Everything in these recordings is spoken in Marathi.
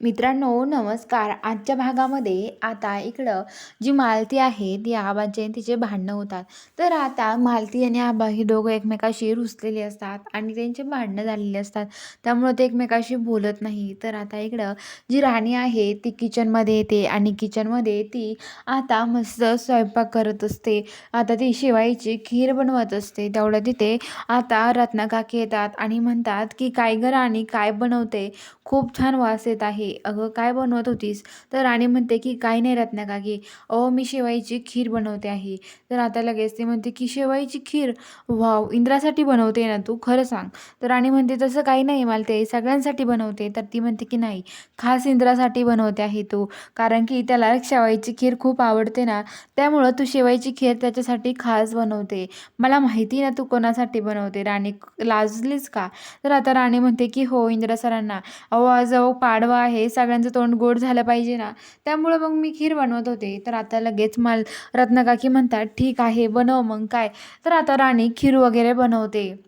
मित्रांनो नमस्कार. आजच्या भागामध्ये आता इकडं जी मालती आहे ती आबांचे तिचे भांडणं होतात. तर आता मालती आणि आबा ही दोघं एकमेकाशी रुसलेली असतात आणि त्यांचे भांडणं झालेले असतात. त्यामुळं ते एकमेकाशी बोलत नाही. तर आता इकडं जी राणी आहे ती किचनमध्ये येते आणि किचनमध्ये ती आता मस्त स्वयंपाक करत असते. आता ती शिवाईची खीर बनवत असते. तेवढं तिथे आता रत्नाकाकी येतात आणि म्हणतात की काय गं राणी काय बनवते? खूप छान वास येत आहे. अगं काय बनवत होतीस? तर राणी म्हणते की काय नाही रत्नाकाकी अहो मी शेवाईची खीर बनवते आहे. तर आता लगेच ती म्हणते की शेवाईची खीर? वाव इंद्रासाठी बनवते ना तू खरं सांग. तर राणी म्हणते तसं काही नाही मला ते सगळ्यांसाठी बनवते. तर ती म्हणते की नाही खास इंद्रासाठी बनवते आहे तू कारण की त्याला शेवाईची खीर खूप आवडते ना. त्यामुळं तू शेवाईची खीर त्याच्यासाठी खास बनवते. मला माहिती ना तू कोणासाठी बनवते राणी लाजलीच का? तर आता राणी म्हणते की हो इंद्रा सरांना अहो आज अहो पाडवा आहे सगळ्यांचं तोंड गोड झालं पाहिजे ना. त्यामुळं मग मी खीर बनवत होते. तर आता लगेच माल रत्नकाकी म्हणतात ठीक आहे बनव मग काय? तर आता राणी खीर वगैरे बनवते.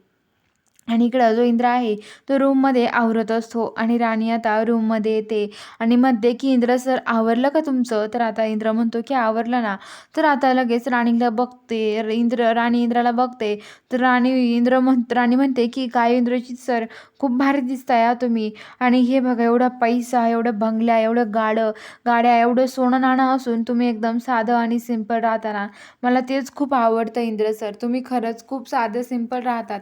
आणि इकडं जो इंद्र आहे तो रूममध्ये आवरत असतो. आणि राणी आता रूममध्ये येते. आणि म्हणते की इंद्र सर आवरलं का तुमचं? तर आता इंद्र म्हणतो की आवरलं ना. तर आता लगेच राणीला बघते. र- इंद्र राणी इंद्राला बघते. तर राणी इंद्र म्हण राणी म्हणते की काय इंद्रजित सर खूप भारी दिसताय हा तुम्ही. आणि हे बघा एवढा पैसा एवढं बंगल्या एवढं गाडं गाड्या एवढं सोनं नाणं असून तुम्ही एकदम साधं आणि सिंपल राहता ना मला तेच खूप आवडतं इंद्र सर. तुम्ही खरंच खूप साधं सिंपल राहता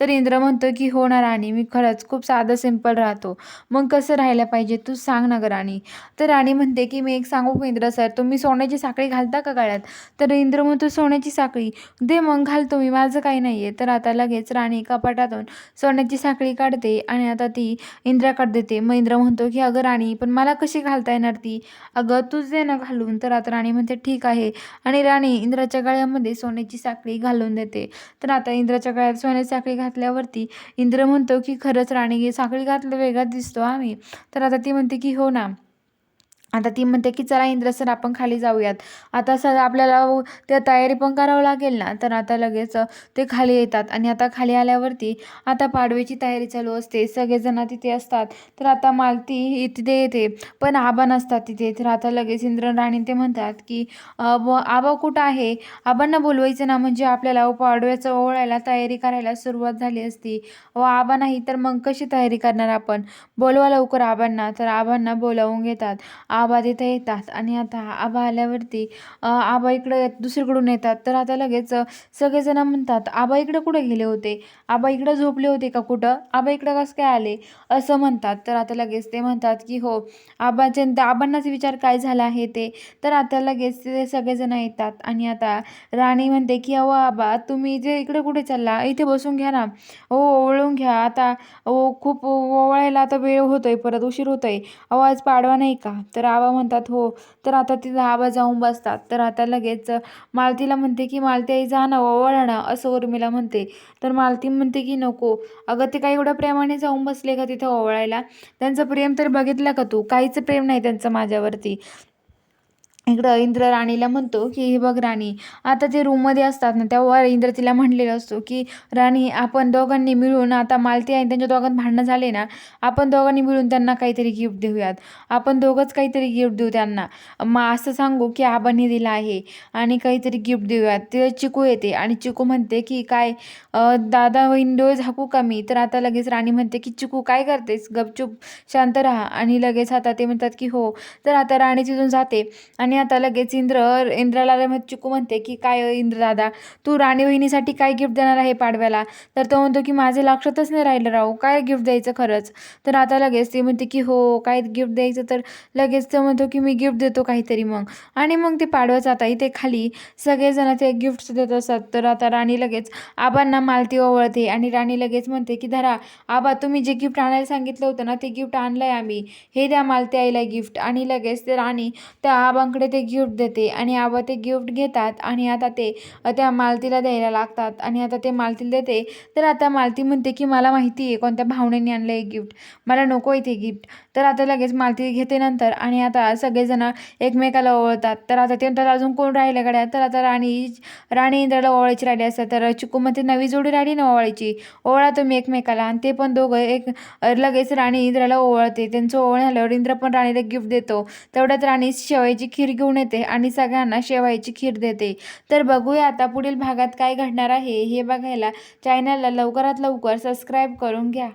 तर इंद्र म्हणतो की हो ना राणी मी खरंच खूप साधं सिंपल राहतो. मग कसं राहायला पाहिजे तू सांग ना गं राणी. तर राणी म्हणते की मी एक सांगू का इंद्र सर तुम्ही सोन्याची साखळी घालता का गळ्यात? तर इंद्र म्हणतो सोन्याची साखळी. दे मग घालतो मी माझं काही नाही आहे तर आता लगेच राणी कपाटातून सोन्याची साखळी काढते आणि आता ती इंद्राकडे देते. मग इंद्र म्हणतो की अगं राणी पण मला कशी घालता येणार ती? अगं तूच दे ना घालून. तर आता राणी म्हणते ठीक आहे. आणि राणी इंद्राच्या गळ्यामध्ये सोन्याची साखळी घालून देते. तर आता इंद्राच्या गळ्यात सोन्याची साखळी घातल्यावर घातल्यावरती इंद्र म्हणतो की खरंच राणी साखळी घातलं वेगळा दिसतो आम्ही. तर आता ती म्हणते की हो ना आता ती म्हणते की चला इंद्र सर आपण खाली जाऊयात. आता सर आपल्याला त्या तयारी पण करावं लागेल ना? तर आता लगेच ते खाली येतात. आणि आता खाली आल्यावरती आता पाडव्याची तयारी चालू असते. सगळेजण तिथे असतात. तर आता मालती ही तिथे येते. पण आबा नसतात तिथे. तर आता लगेच इंद्र राणी ते म्हणतात की आबा कुठं आहे? आबांना बोलवायचं ना? म्हणजे आपल्याला पाडव्याचं ओळायला तयारी करायला सुरुवात झाली असती. व आबा नाही तर मग कशी तयारी करणार आपण? बोलवा लवकर आबांना. तर आबांना बोलावून घेतात. आबा तिथे येतात आणि आता आबा आल्यावरती आबा इकडं दुसरीकडून येतात. तर आता लगेच सगळेजण म्हणतात आबा इकडे कुठे गेले होते? आबा इकडं झोपले होते का कुठं? आबा इकडं कसं काय आले? असं म्हणतात. तर आता लगेच ते म्हणतात की हो आबाचे आबांनाच विचार काय झाला आहे ते? तर आता लगेच ते सगळेजण येतात आणि आता राणी म्हणते की अहो आबा तुम्ही जे इकडे कुठे चालला? इथे बसून घ्या ना. हो ओवळून घ्या. आता ओ खूप ओवळायला आता वेळ होतोय परत उशीर होतोय. आवाज पाडवा नाही का? तर आबा म्हणतात हो. तर आता तिथं आबा जाऊन बसतात. तर आता लगेच मालतीला म्हणते की मालती आई जा ना ओवाळा असं उर्मिला म्हणते. तर मालती म्हणते की नको. अगं ते काही एवढ्या प्रेमाने जाऊन बसले का तिथं ओवळायला? त्यांचं प्रेम तर बघितलं का तू? काहीच प्रेम नाही त्यांचं माझ्यावरती. इकडं इंद्र राणीला म्हणतो की हे बघ राणी आता ते रूममध्ये असतात ना तेव्हा इंद्र तिला म्हणलेला असतो की राणी आपण दोघांनी मिळून आता मालती आणि त्यांच्या दोघांत भांडणं झाले ना आपण दोघांनी मिळून त्यांना काहीतरी गिफ्ट देऊयात. आपण दोघंच काहीतरी गिफ्ट देऊ त्यांना. मग असं सांगू की आबांनी दिलं आहे आणि काहीतरी गिफ्ट देऊयात. ते चिकू येते आणि चिकू म्हणते की काय दादा वहीन डोळे झाकू का मी? तर आता लगेच राणी म्हणते की चिकू काय करतेस? गपचूप शांत राहा. आणि लगेच आता ते म्हणतात की हो. तर आता राणी तिथून जाते आणि आणि आता लगेच इंद्र इंद्राला रमत चिकू म्हणते की काय हो इंद्र दादा तू राणी वहिनीसाठी काय गिफ्ट देणार आहे पाडव्याला? तर तो म्हणतो की माझे लक्षातच नाही राहिलं राहू काय गिफ्ट द्यायचं खरंच? तर आता लगेच ती म्हणते की हो काय गिफ्ट द्यायचं? तर लगेच तो म्हणतो की मी गिफ्ट देतो काहीतरी मग. आणि मग ते पाडव्याचं आता इथे खाली सगळेजण ते गिफ्ट्स देत असतात. तर आता राणी लगेच आबांना मालती ओवळते आणि राणी लगेच म्हणते की धरा आबा तुम्ही जे गिफ्ट आणायला सांगितलं होतं ना ते गिफ्ट आणलं आहे आम्ही. हे द्या मालती आईला गिफ्ट आणि लगेच ते राणी त्या आबांकडे ते गिफ्ट देते आणि आबा ते गिफ्ट घेतात आणि आता ते त्या मालतीला द्यायला लागतात आणि आता ते मालतीला देते. तर आता मालती म्हणते की मला माहिती आहे कोणत्या भावनेने आणलं आहे गिफ्ट मला नको आहे ते गिफ्ट तर आता लगेच मालती घेते नंतर आणि आता सगळेजण एकमेकाला ओवळतात तर आता ते म्हणतात अजून कोण राहिलं गड्या? तर आता राणी राणी इंद्राला ओवाळायची राहिली असतात. तर चिकू म्हणते नवी जोडी राहिली ना ओवाळायची? ओवाळा तुम्ही एकमेकाला. आणि ते पण दोघं एक लगेच राणी इंद्राला ओवाळते. त्यांचं ओवळ झाल्यावर इंद्र पण राणीला गिफ्ट देतो. तेवढ्यात राणी शेवायची खीर घेऊन येते आणि सगळ्यांना शेवायची खीर देते. तर बघूया आता पुढील भागात काय घडणार आहे हे बघायला. चॅनलला लवकरात लवकर सबस्क्राईब करून घ्या.